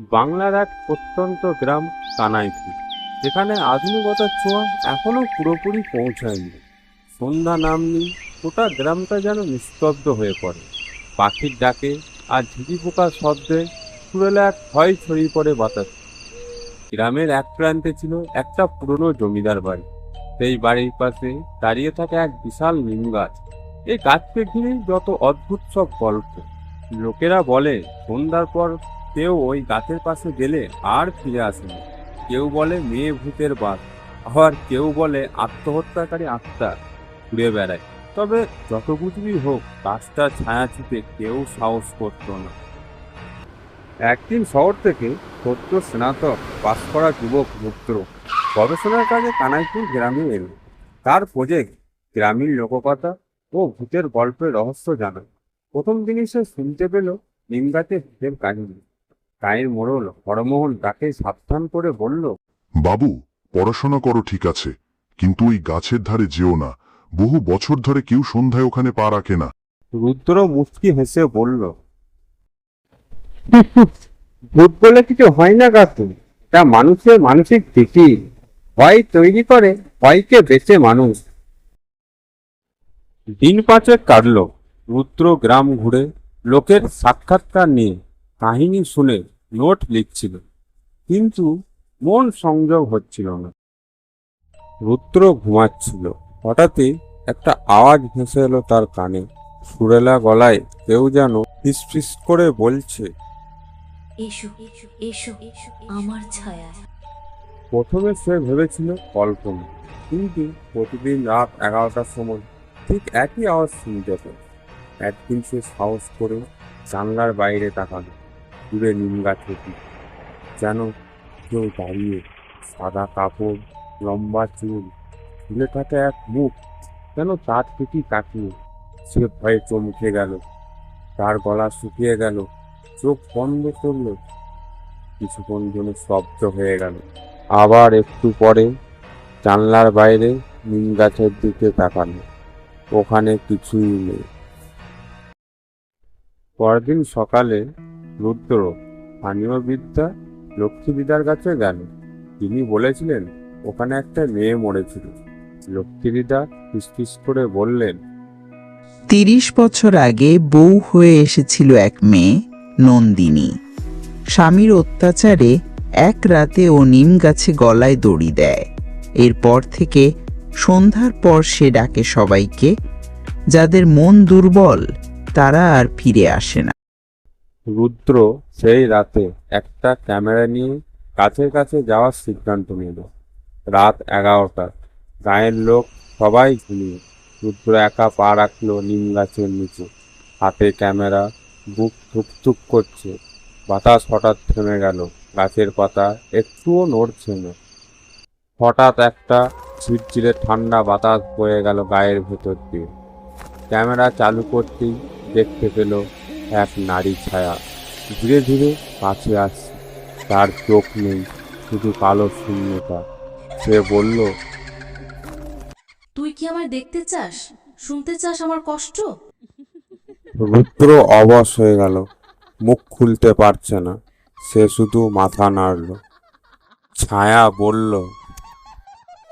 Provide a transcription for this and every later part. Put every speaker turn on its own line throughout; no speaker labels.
বাংলার এক প্রত্যন্ত গ্রাম কানাইপুর। যেখানে আধুনিকতার ছোঁয়া এখনও পুরোপুরি পৌঁছায়নি। সন্ধ্যা নামনি, গোটা গ্রামটা যেন নিস্তব্ধ হয়ে পড়ে। পাখির ডাকে আর ঝিঝি পোকার শব্দে সুরেলা এক ভয় ছড়িয়ে পড়ে বাতাস। গ্রামের এক প্রান্তে ছিল একটা পুরনো জমিদার বাড়ি। সেই বাড়ির পাশে দাঁড়িয়ে থাকে এক বিশাল নিম গাছ। এই গাছকে ঘিরে যত অদ্ভুত সব গল্প। লোকেরা বলে, সন্ধ্যার পর কেউ ওই গাছের পাশে গেলে আর ফিরে আসে না কেউ বলে মেয়ে ভূতের বাস আবার কেউ বলে আত্মহত্যাকারী আত্মা ঘুরে বেড়ায়। তবে যত কিছুই হোক গাছটার ছায়া ছুটে কেউ সাহস করতো না। একদিন শহর থেকে সত্য স্নাতক পাস করা যুবক রুদ্র গবেষণার কাজে কানাইপুর গ্রামে এলো। তার প্রজেক্ট গ্রামীণ লোককথা ও ভূতের গল্পের রহস্য জানা প্রথম দিনই সে শুনতে পেল নিমগাতে ভূতের কাহিনী। গায়ের মোড়ল হরমোহন তাকে সাবধান করে বলল
বাবু পড়াশোনা করো ঠিক আছে কিন্তু ওই গাছের ধারে যেও না বহু বছর ধরে কেউ সন্ধ্যায় ওখানে পা রাখে না।
রুদ্র মুচকি হেসে বলল ভূত বলে কিছু হয় না কাকু তা মানুষের মানসিক দিকি ভয় তৈরি করে ভয়কে বেঁচে মানুষ। দিন পাঁচেক কাটল রুদ্র গ্রাম ঘুরে লোকের সাক্ষাৎকার নিয়ে কাহিনী শুনে নোট লিখছিল। কিন্তু মন সংযোগ হচ্ছিল না। রুদ্র ঘুমাচ্ছিল। হঠাৎই একটা আওয়াজ ভেসে এলো তার কানে। সুরেলা গলায় কেউ যেন ফিসফিস করে বলছে
এসো এসো আমার ছায়া।
প্রথমে সে ভেবেছিল কল্পনা কিন্তু প্রতিদিন রাত এগারোটার সময় ঠিক একই আওয়াজ শুনতে পেল একদিন সে সাহস করে জানলার বাইরে তাকালো। দূরে নিম গাছের দিকে। যেন কেউ দাঁড়িয়ে সাদা কাপড়, লম্বা চুল ঝুলে থাকে এক মুখ যেন তার পিটি কাটিয়ে সে ভয়ে চমকে গেল, তার গলা শুকিয়ে গেল, চোখ বন্ধ করল। কিছুক্ষণ জন্য স্তব্ধ হয়ে গেল। আবার একটু পরে জানলার বাইরে নিম গাছের দিকে তাকালো। ওখানে কিছুই নেই। পরদিন সকালে রুদ্র স্থানীয় বিদ্যা লক্ষ্মীবিদার কাছে গেল। তিনি বলেছিলেন, ওখানে একটা মেয়ে মরেছিল। লক্ষ্মীবিদা ফিসফিস করে বললেন,
তিরিশ বছর আগে বউ হয়ে এসেছিল এক মেয়ে, নন্দিনী। স্বামীর অত্যাচারে এক রাতে ও নিম গাছে গলায় দড়ি দেয়। এরপর থেকে সন্ধ্যার পর সে ডাকে সবাইকে, যাদের মন দুর্বল, তারা আর ফিরে আসে না।
রুদ্র সেই রাতে একটা ক্যামেরা নিয়ে কাছে কাছে যাওয়ার সিদ্ধান্ত নিল। রাত এগারোটা। গায়ের লোক সবাই ঘুমিয়ে। রুদ্র একা পা রাখল নিম গাছের নিচে। হাতে ক্যামেরা, বুক থুকথুক করছে। বাতাস হঠাৎ থেমে গেল। গাছের পাতা একটুও নড়ছে না। হঠাৎ একটা ঝিরঝিরে ঠান্ডা বাতাস বয়ে গেল গায়ের ভেতর দিয়ে। ক্যামেরা চালু করতেই দেখতে পেল এক নারী ছায়া। ধীরে ধীরে কাছে আসছে। তার চোখ নেই শুধু কালো শূন্যতা। সে বলল
তুই কি আমার দেখতে চাস? শুনতে চাস আমার কষ্ট?
রুদ্র অবশ হয়ে গেল। মুখ খুলতে পারছে না। সে শুধু মাথা নাড়ল। ছায়া বলল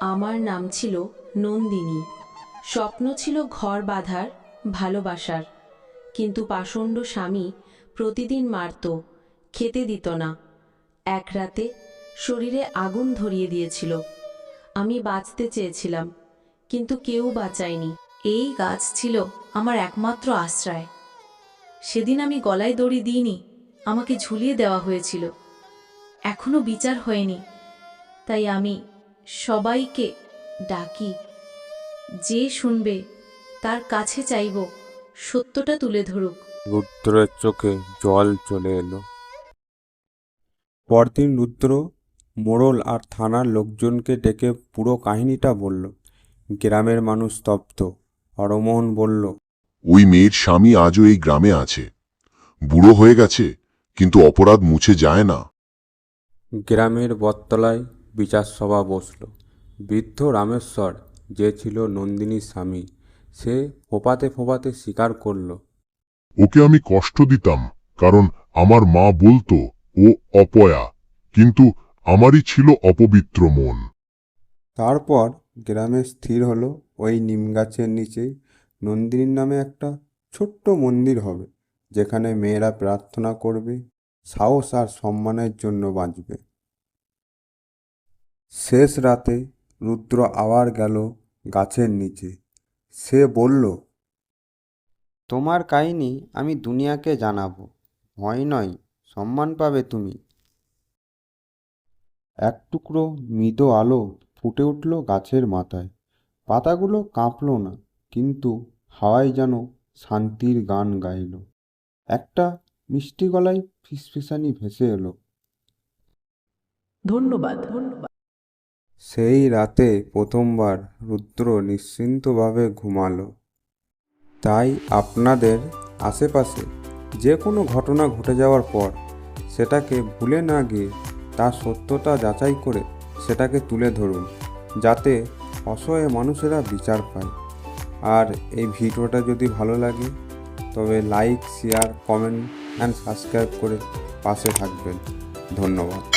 আমার নাম ছিল নন্দিনী। স্বপ্ন ছিল ঘর বাঁধার ভালোবাসার। কিন্তু পাষণ্ড স্বামী প্রতিদিন মারত, খেতে দিত না। এক রাতে শরীরে আগুন ধরিয়ে দিয়েছিল। আমি বাঁচতে চেয়েছিলাম, কিন্তু কেউ বাঁচায়নি। এই গাছ ছিল আমার একমাত্র আশ্রয়। সেদিন আমি গলায় দড়ি দিইনি, আমাকে ঝুলিয়ে দেওয়া হয়েছিল। এখনও বিচার হয়নি, তাই আমি সবাইকে ডাকি, যে শুনবে তার কাছে চাইব। সত্যটা তুলে ধরুক।
রুদ্রের চোখে জল চলে এলো। পরদিন রুদ্র মোড়ল আর থানার লোকজনকে ডেকে পুরো কাহিনীটা বলল। গ্রামের মানুষ স্তব্ধ। হরমোহন বলল
ওই মেয়ের স্বামী আজও এই গ্রামে আছে। বুড়ো হয়ে গেছে কিন্তু অপরাধ মুছে যায় না।
গ্রামের বটতলায় বিচার সভা বসল। বৃদ্ধ রামেশ্বর যে ছিল নন্দিনীর স্বামী সে ফোপাতে ফোপাতে স্বীকার করল।
ওকে আমি কষ্ট দিতাম কারণ আমার মা বলতো ও অপয়া। কিন্তু আমারই ছিল অপবিত্র মন।
তারপর গ্রামে স্থির হলো ওই নিম গাছের নিচে নন্দিনীর নামে একটা ছোট্ট মন্দির হবে যেখানে মেয়েরা প্রার্থনা করবে সাহস আর সম্মানের জন্য বাঁচবে। শেষ রাতে রুদ্র আবার গেল গাছের নিচে। সে বলল
তোমার কাহিনী আমি দুনিয়াকে জানাব ভয় নয় সম্মান পাবে তুমি।
এক টুকরো মৃদু আলো ফুটে উঠল গাছের মাথায়। পাতাগুলো কাঁপল না কিন্তু হাওয়ায় যেন শান্তির গান গাইল। একটা মিষ্টি গলায় ফিসফিসানি ভেসে এলো।
ধন্যবাদ। ধন্যবাদ
সেই রাতে প্রথমবার রুদ্র নিশ্চিন্তভাবে ঘুমালো। তাই আপনাদের আশেপাশে যে কোনো ঘটনা ঘটে যাওয়ার পর সেটাকে ভুলে না গিয়ে তার সত্যতা যাচাই করে সেটাকে তুলে ধরুন, যাতে অসহায় মানুষেরা বিচার পায়। আর এই ভিডিওটা যদি ভালো লাগে, তবে like, share, comment, and subscribe করে পাশে থাকবেন। ধন্যবাদ।